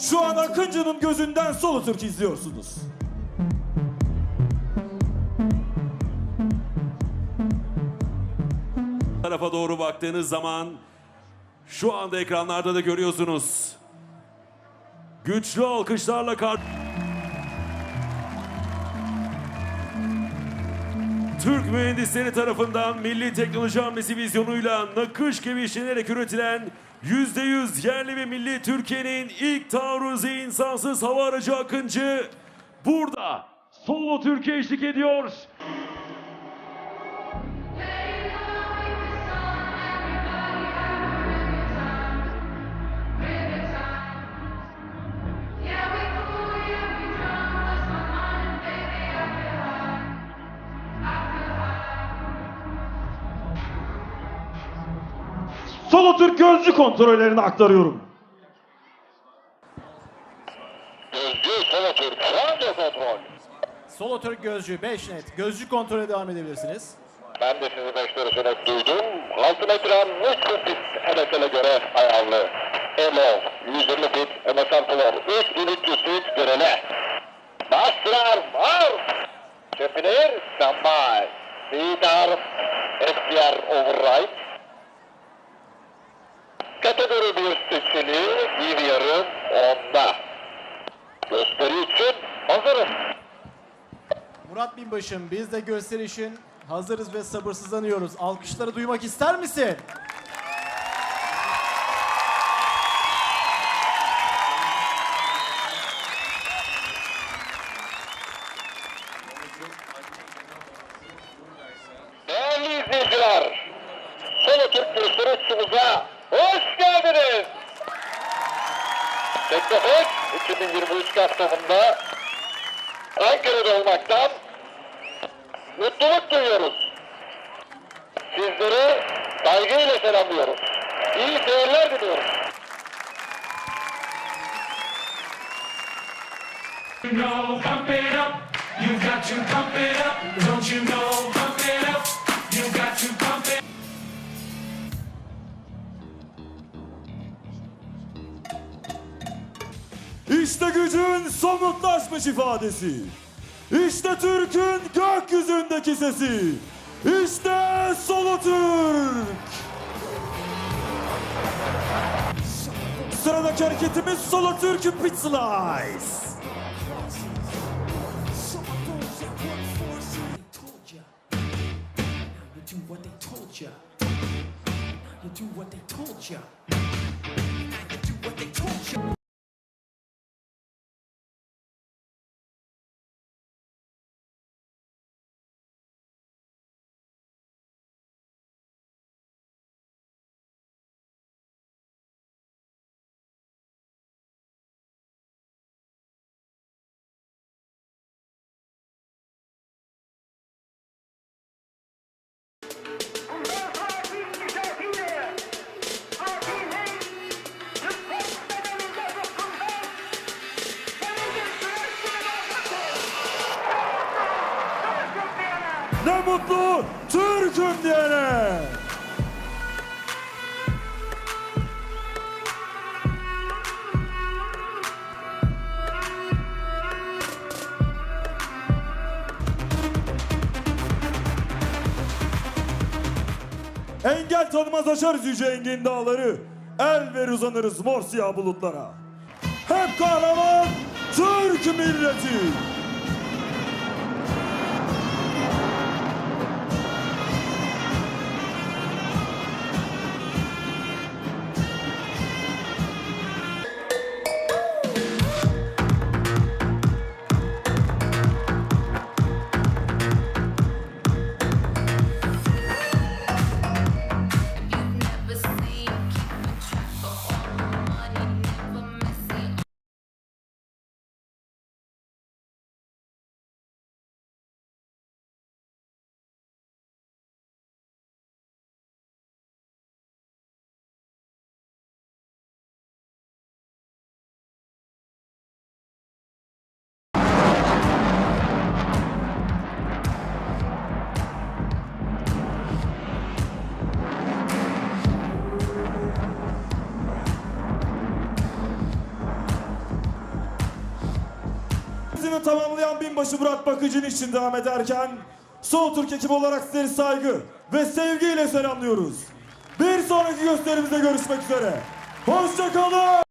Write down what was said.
Şu an Akıncı'nın gözünden Solo Türk izliyorsunuz. tarafa doğru baktığınız zaman şu anda ekranlarda da görüyorsunuz. Güçlü alkışlarla kar... Türk mühendisleri tarafından milli teknoloji hamlesi vizyonuyla nakış gibi işlenerek üretilen %100 yerli ve milli Türkiye'nin ilk taarruzu insansız hava aracı Akıncı burada solo Türkiye eşlik ediyor. Solo Türk gözcü kontrollerini aktarıyorum. Gözcü Solo Türk. Radyo kontrol. Solo Türk gözcü 5 net. Gözcü kontrole devam edebilirsiniz. Ben de sizi beş net duydum. Altın ekran 3 fit MSL'e göre ayarlı. Elo 120 fit MSL Floor 3300 fit görele. Bastırar var. Çepinir standby. Lidar SDR override. Kategori 1 seçili bir yarım onda. Gösteri için hazırım. Murat Binbaşım biz de gösteri için hazırız ve sabırsızlanıyoruz. Alkışları duymak ister misin? Değerli izleyiciler, Solo Türk gösteri uçuşumuza hoş geldiniz. Teknofest 2023 kapsamında Ankara'da olmaktan mutluluk duyuyoruz. Sizleri saygıyla selamlıyoruz. İyi seyirler diliyoruz. you know, pump it up. You got to pump it up. Don't you know, somutlaşmış ifadesi. İşte Türk'ün gökyüzündeki sesi. İşte Solo Türk. Sıradaki hareketimiz Solo Türk'ün Pit Slice. do what they told ya. Ne mutlu Türk'üm diyene. Engel tanımaz aşarız yüce engin dağları. El ver uzanırız mor siyah bulutlara. Hep kahraman Türk milleti. Tamamlayan binbaşı Murat Bakıcı'nın için devam ederken Sol Türk ekibi olarak sizleri saygı ve sevgiyle selamlıyoruz. Bir sonraki gösterimizde görüşmek üzere. Hoşçakalın.